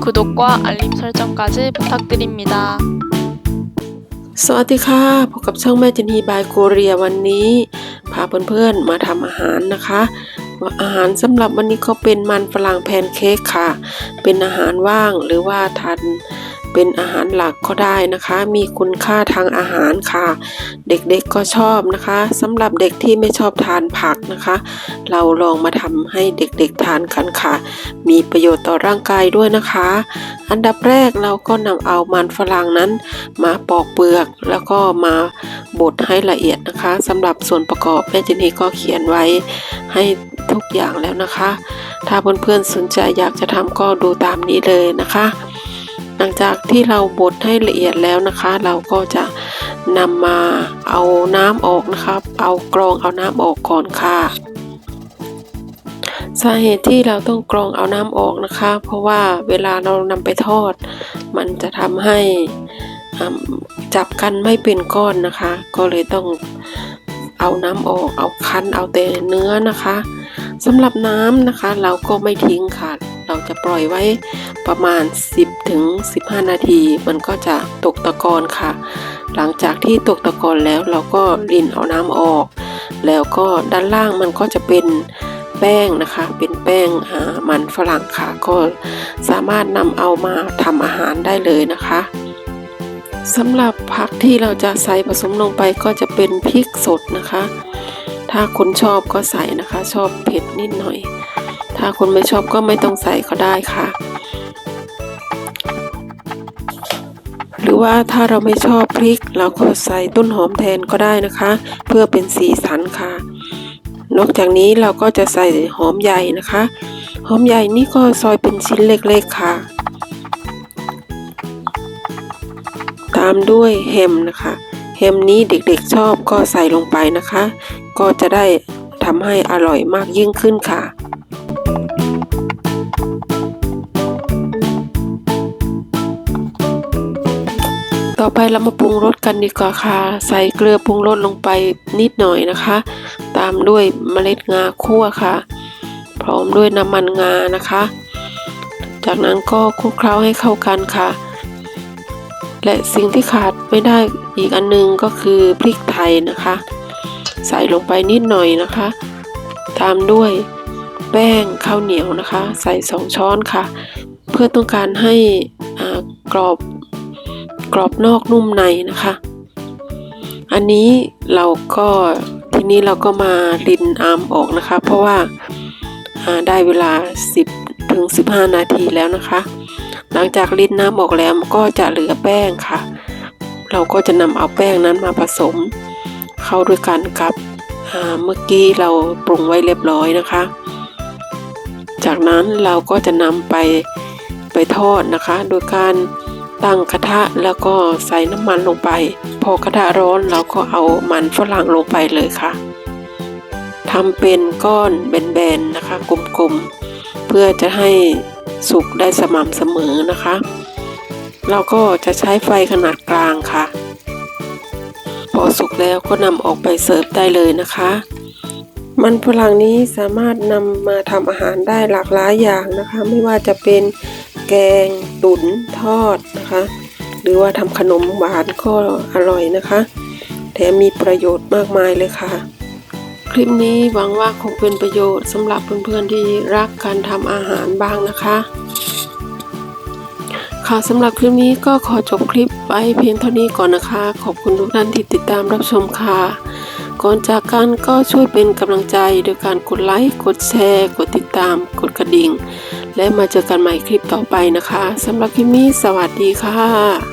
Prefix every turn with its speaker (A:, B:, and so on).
A: 구독과 알림 설정까지 부탁드립니다.
B: สวัสดีค่ะพบกับช่องแม่จันนีบายโกเรียวันนี้ พาเพื่อนๆมาทำอาหารนะคะอาหารสำหรับวันนี้ก็เป็นมันฝรั่งแพนเค้กค่ะ เป็นอาหารว่างหรือว่าทาน เป็นอาหารหลักก็ได้นะคะ มีคุณค่าทางอาหารค่ะ เด็กๆก็ชอบนะคะสำหรับเด็กที่ไม่ชอบทานผักนะคะ เราลองมาทำให้เด็กๆทานกันค่ะ มีประโยชน์ต่อร่างกายด้วยนะคะ อันดับแรกเราก็นำเอามันฝรั่งนั้น มาปอกเปลือกแล้วก็มาบดให้ละเอียดนะคะสำหรับส่วนประกอบแม่เจนี่ก็เขียนไว้ให้ทุกอย่างแล้วนะคะ ถ้าเพื่อนๆสนใจอยากจะทำก็ดูตามนี้เลยนะคะ หลังจากที่เราบดให้ละเอียดแล้วนะคะ เราก็จะนำมาเอาน้ำออกนะครับ เอากรองเอาน้ำออกก่อนค่ะ สาเหตุที่เราต้องกรองเอาน้ำออกนะคะ เพราะว่าเวลาเรานำไปทอด มันจะทำให้จับกันไม่เป็นก้อนนะคะ ก็เลยต้องเอาน้ำออก เอาคั้นเอาแต่เนื้อนะคะสำหรับน้ำนะคะ เราก็ไม่ทิ้งค่ะ เราจะปล่อยไว้ประมาณ 10ถึง15 นาที มันก็จะตกตะกอนค่ะ หลังจากที่ตกตะกอนแล้วเราก็รินเอาน้ำออก แล้วก็ด้านล่างมันก็จะเป็นแป้งนะคะ เป็นแป้งมันฝรั่งค่ะ ก็สามารถนำเอามาทำอาหารได้เลยนะคะสำหรับผักที่เราจะใส่ผสมลงไปก็จะเป็นพริกสดนะคะ ถ้าคนชอบก็ใส่นะคะ ชอบเผ็ดนิดหน่อย ถ้าคนไม่ชอบก็ไม่ต้องใส่ก็ได้ค่ะ หรือว่าถ้าเราไม่ชอบพริก เราก็ใส่ต้นหอมแทนก็ได้นะคะ เพื่อเป็นสีสันค่ะ นอกจากนี้เราก็จะใส่หอมใหญ่นะคะ หอมใหญ่นี่ก็ซอยเป็นชิ้นเล็กๆค่ะ ตามด้วยแฮมนะคะแฮมนี้เด็กๆชอบก็ใส่ลงไปนะคะ ก็จะได้ทำให้อร่อยมากยิ่งขึ้นค่ะ ต่อไปเรามาปรุงรสกันดีกว่าค่ะ ใส่เกลือปรุงรสลงไปนิดหน่อยนะคะ ตามด้วยเมล็ดงาคั่วค่ะ พร้อมด้วยน้ำมันงานะคะ จากนั้นก็คลุกเคล้าให้เข้ากันค่ะ และสิ่งที่ขาดไม่ได้อีกอันนึงก็คือพริกไทยนะคะ ใส่ลงไปนิดหน่อยนะคะ ตามด้วยแป้งข้าวเหนียวนะคะ ใส่สองช้อนค่ะ เพื่อต้องการให้อากรอบ กรอบนอกนุ่มในนะคะ อันนี้เราก็ทีนี้เราก็มารินอาร์มออกนะคะ เพราะว่าาได้เวลา 10ถึง15 นาทีแล้วนะคะ หลังจากรินน้ำออกแล้วก็จะเหลือแป้งค่ะ เราก็จะนำเอาแป้งนั้นมาผสม เข้าด้วยกันกับเมื่อกี้เราปรุงไว้เรียบร้อยนะคะ จากนั้นเราก็จะนำไปไปทอดนะคะ โดยการ ตั้งกระทะแล้วก็ใส่น้ำมันลงไป พอกระทะร้อนเราก็เอามันฝรั่งลงไปเลยค่ะทำเป็นก้อนแบนๆนะคะกลมๆ เพื่อจะให้สุกได้สม่ำเสมอนะคะ เราก็จะใช้ไฟขนาดกลางค่ะ พอสุกแล้วก็นำออกไปเสิร์ฟได้เลยนะคะ มันฝรั่งนี้สามารถนำมาทำอาหารได้หลากหลายอย่างนะคะ ไม่ว่าจะเป็น แกงตุ๋นทอดนะคะ หรือว่าทำขนมหวานก็อร่อยนะคะ แถมมีประโยชน์มากมายเลยค่ะ คลิปนี้หวังว่าคงเป็นประโยชน์สำหรับเพื่อนๆที่รักการทำอาหารบ้างนะคะ ค่ะสำหรับคลิปนี้ก็ขอจบคลิปไว้เพียงเท่านี้ก่อนนะคะ ขอบคุณทุกท่านที่ติดตามรับชมค่ะก่อนจากกันก็ช่วยเป็นกำลังใจโดยการกดไลค์ กดแชร์ กดติดตาม กดกระดิ่ง และมาเจอกันใหม่คลิปต่อไปนะคะสำหรับคลิปนี้สวัสดีค่ะ